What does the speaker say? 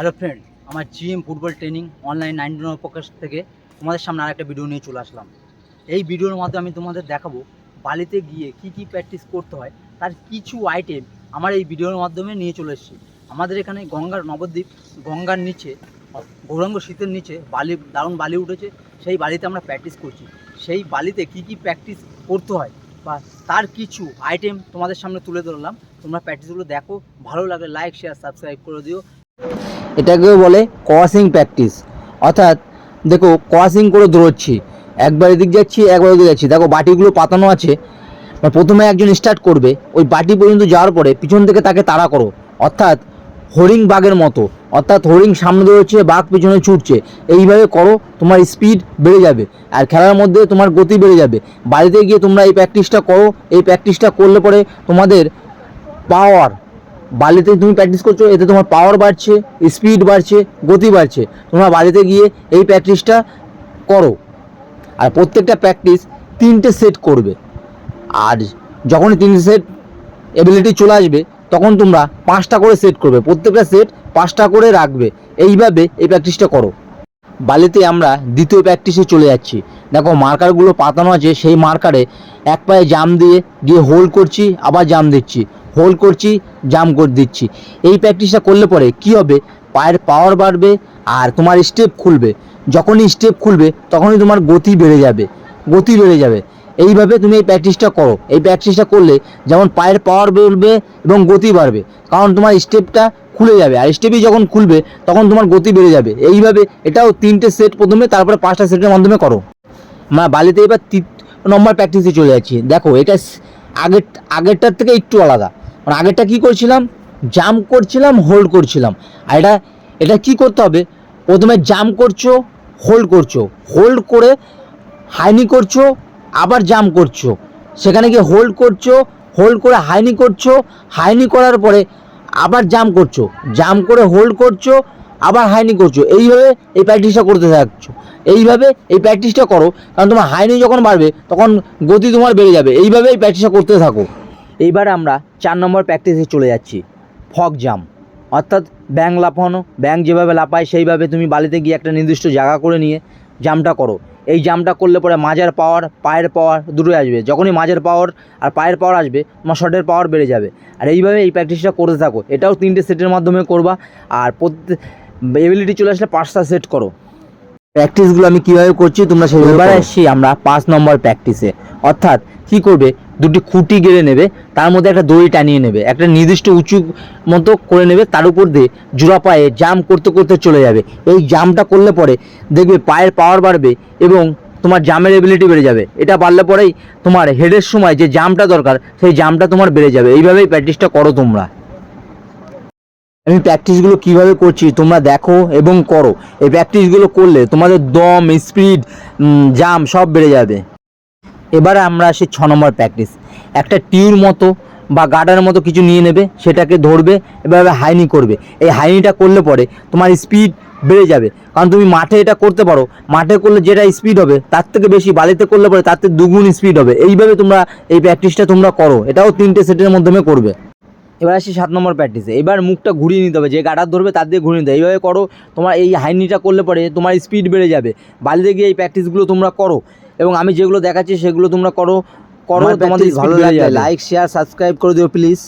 Hello friend আমার GM football training online nineteen পক্ষ থেকে তোমাদের সামনে আর একটা ভিডিও নিয়ে চলে আসলাম। এই ভিডিওর মাধ্যমে আমি তোমাদের দেখাবো বালিতে গিয়ে কি কি প্র্যাকটিস করতে হয়, তার কিছু আইটেম আমার এই ভিডিওর মাধ্যমে নিয়ে চলে এসেছি। আমাদের এখানে গঙ্গার নবদ্বীপ, গঙ্গার নিচে, গৌরাঙ্গ শীতের নিচে বালি, দারুণ বালি উঠেছে, সেই বালিতে আমরা প্র্যাকটিস করছি। সেই বালিতে কি কি প্র্যাকটিস করতে হয় বা তার কিছু আইটেম তোমাদের সামনে তুলে ধরলাম, তোমরা প্র্যাকটিসগুলো দেখো, ভালো লাগলে লাইক শেয়ার সাবস্ক্রাইব করে দিও। এটাকে বলে ক্রসিং প্র্যাকটিস অর্থাৎ দেখো ক্রসিং করে দৌড়চ্ছি, একবার এদিক যাচ্ছি, একবার ওদিকে যাচ্ছি। দেখো বাটিগুলো পাতানো আছে মানে প্রথমে একজন স্টার্ট করবে, ওই বাটি পর্যন্ত যাওয়ার পরে পিছন থেকে তাকে তাড়া করো। অর্থাৎ হরিং বাঘের মতো, অর্থাৎ হরিং সামনে দৌড়চ্ছে, বাঘ পিছনে ছুটছে। এইভাবে করো, তোমার স্পিড বেড়ে যাবে, আর খেলার মধ্যে তোমার গতি বেড়ে যাবে। বাড়িতে গিয়ে তোমরা এই প্র্যাকটিসটা করো, এই প্র্যাকটিসটা করলে পরে তোমাদের পাওয়ার বালিতে তুমি প্র্যাকটিস করছ, এতে তোমার পাওয়ার বাড়ছে স্পিড বাড়ছে, গতি বাড়ছে। তোমরা বালিতে গিয়ে এই প্র্যাকটিসটা করো। আর প্রত্যেকটা প্র্যাকটিস তিনটে সেট করবে। আর যখনই তিনটে সেট এবিলিটি চলে আসবে, তখন তোমরা পাঁচটা করে সেট করবে। প্রত্যেকটা সেট পাঁচটা করে রাখবে। এইভাবে এই প্র্যাকটিসটা করো। বালিতে আমরা দ্বিতীয় প্র্যাকটিসে চলে যাচ্ছি। দেখো মার্কারগুলো পাতানো আছে, সেই মার্কারে এক পায়ে জাম দিয়ে গিয়ে হোল্ড করছি, আবার জাম দিচ্ছি। হোল্ড করছি, জাম করে দিচ্ছি। এই প্র্যাকটিসটা করলে পরে কি হবে? পায়ের পাওয়ার বাড়বে আর তোমার স্টেপ খুলবে। যখনই স্টেপ খুলবে, তখনই তোমার গতি বেড়ে যাবে। গতি বেড়ে যাবে। এইভাবে তুমি এই প্র্যাকটিসটা করো। এই প্র্যাকটিসটা করলে যেমন পায়ের পাওয়ার বেড়বে এবং গতি বাড়বে, কারণ তোমার স্টেপটা খুলে যাবে। আর স্টেপই যখন খুলবে, তখন তোমার গতি বেড়ে যাবে। এইভাবে এটাও তিনটে সেট প্রথমে, তারপরে পাঁচটা সেটের মাধ্যমে করো। আমরা বালিতে এবার নম্বর প্র্যাকটিসে চলে যাচ্ছি। দেখো, এটা আগের, আগেরটার থেকে একটু আলাদা। মানে আগেরটা কী করছিলাম? জাম্প করছিলাম হোল্ড করছিলাম। আর এটা এটা কী করতে হবে? প্রথমে জাম্প করছ হোল্ড করছ। হোল্ড করে হাইনি করছ, আবার জাম্প করছ। সেখানে গিয়ে হোল্ড করছ হোল্ড করে হাইনি করছ হাইনি করার পরে আবার জাম্প করছ। জাম্প করে হোল্ড করছ আবার হাইনি করছ। এইভাবে এই প্র্যাকটিসটা করতে থাকছো। এইভাবে এই প্র্যাকটিসটা করো, কারণ তোমার হাইনি যখন বাড়বে, তখন গতি তোমার বেড়ে যাবে। এইভাবে এই প্র্যাকটিসটা করতে থাকো। এইবার আমরা চার নম্বর প্র্যাকটিসে চলে যাচ্ছি। ফক জাম্প। অর্থাৎ ব্যাং লাফানো। ব্যাং যেভাবে লাফায়, সেইভাবে তুমি বালিতে গিয়ে একটা নির্দিষ্ট জায়গা করে নিয়ে জামটা করো। এই জামটা করলে পরে মাজার পাওয়ার পায়ের পাওয়ার দুটোই আসবে। যখনই মাঝের পাওয়ার আর পায়ের পাওয়ার আসবে, তোমার শটের পাওয়ার বেড়ে যাবে। আর এইভাবে এই প্র্যাকটিসটা করতে থাকো। এটাও তিনটে সেটের মাধ্যমে করবা। আর প্রত্যেক এবিলিটি চলে আসলে পাঁচটা সেট করো। প্র্যাকটিসগুলো আমি কীভাবে করছি তোমরা সেভাবে এবার আসছি আমরা পাঁচ নম্বর প্র্যাকটিসে অর্থাৎ কি করবে? দুটি খুঁটি গেড়ে নেবে তার মধ্যে একটা দড়ি টানিয়ে নেবে একটা নির্দিষ্ট উঁচু মতো করে নেবে তার উপর দিয়ে জোড়া পায়ে জাম্প করতে করতে চলে যাবে। এই জাম্পটা করলে পরে দেখবে পায়ের পাওয়ার বাড়বে এবং তোমার জামের এবিলিটি বেড়ে যাবে। এটা পারলে পরেই তোমার হেডের সময় যে জাম্পটা দরকার সেই জামটা তোমার বেড়ে যাবে। এইভাবেই প্র্যাকটিসটা করো তোমরা। আমি প্র্যাকটিসগুলো কীভাবে করছি তোমরা দেখো এবং করো। এই প্র্যাকটিসগুলো করলে তোমাদের দম স্পিড জাম সব বেড়ে যাবে। এবারে আমরা আসি ছ নম্বর প্র্যাকটিস একটা টিউর মতো বা গার্ডার মতো কিছু নিয়ে নেবে, সেটাকে ধরবে, এভাবে হাইনি করবে। এই হাইনিটা করলে পরে তোমার স্পিড বেড়ে যাবে। কারণ তুমি মাঠে এটা করতে পারো। মাঠে করলে যেটা স্পিড হবে, তার থেকে বেশি বালিতে করলে পরে তার থেকে দুগুণ স্পিড হবে। এইভাবে তোমরা এই প্র্যাকটিসটা তোমরা করো। এটাও তিনটে সেটের মাধ্যমে করবে। এবার আসি সাত নম্বর প্র্যাকটিসে এবার মুখটা ঘুরিয়ে নিতে হবে যে গাডার ধরবে তার দিয়ে ঘুরিয়ে নিতে হবে। এইভাবে করো তোমার এই হাইনিটা করলে পরে তোমার স্পিড বেড়ে যাবে। বালিতে গিয়ে এই প্র্যাকটিসগুলো তোমরা করো। এবং আমি যেগুলো দেখাচ্ছি সেগুলো তোমরা করো করো তোমাদের ভালো লাগে লাইক শেয়ার সাবস্ক্রাইব করে দিও প্লিজ